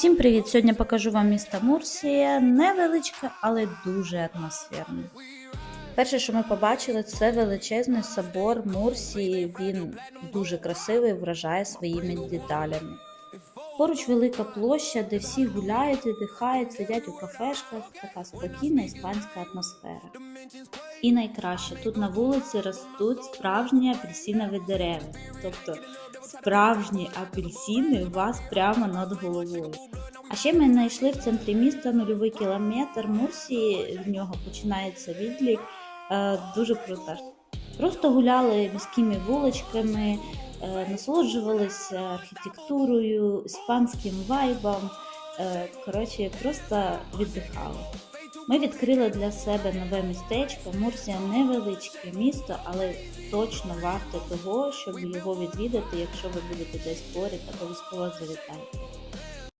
Всім привіт! Сьогодні покажу вам місто Мурсія. Невеличке, але дуже атмосферне. Перше, що ми побачили, це величезний собор Мурсії. Він дуже красивий, вражає своїми деталями. Поруч велика площа, де всі гуляють, віддихають, сидять у кафешках, така спокійна іспанська атмосфера. І найкраще, тут на вулиці ростуть справжні апельсинові дерева, тобто справжні апельсини у вас прямо над головою. А ще ми знайшли в центрі міста нульовий кілометр Мурсії, в нього починається відлік. Е, дуже круто. Просто гуляли міськими вуличками, е, насолоджувалися архітектурою, іспанським вайбом. Е, Коротше, просто віддихали. Ми відкрили для себе нове містечко. Мурсія невеличке місто, але точно варте того, щоб його відвідати, якщо ви будете десь поряд, обов'язково завітайте.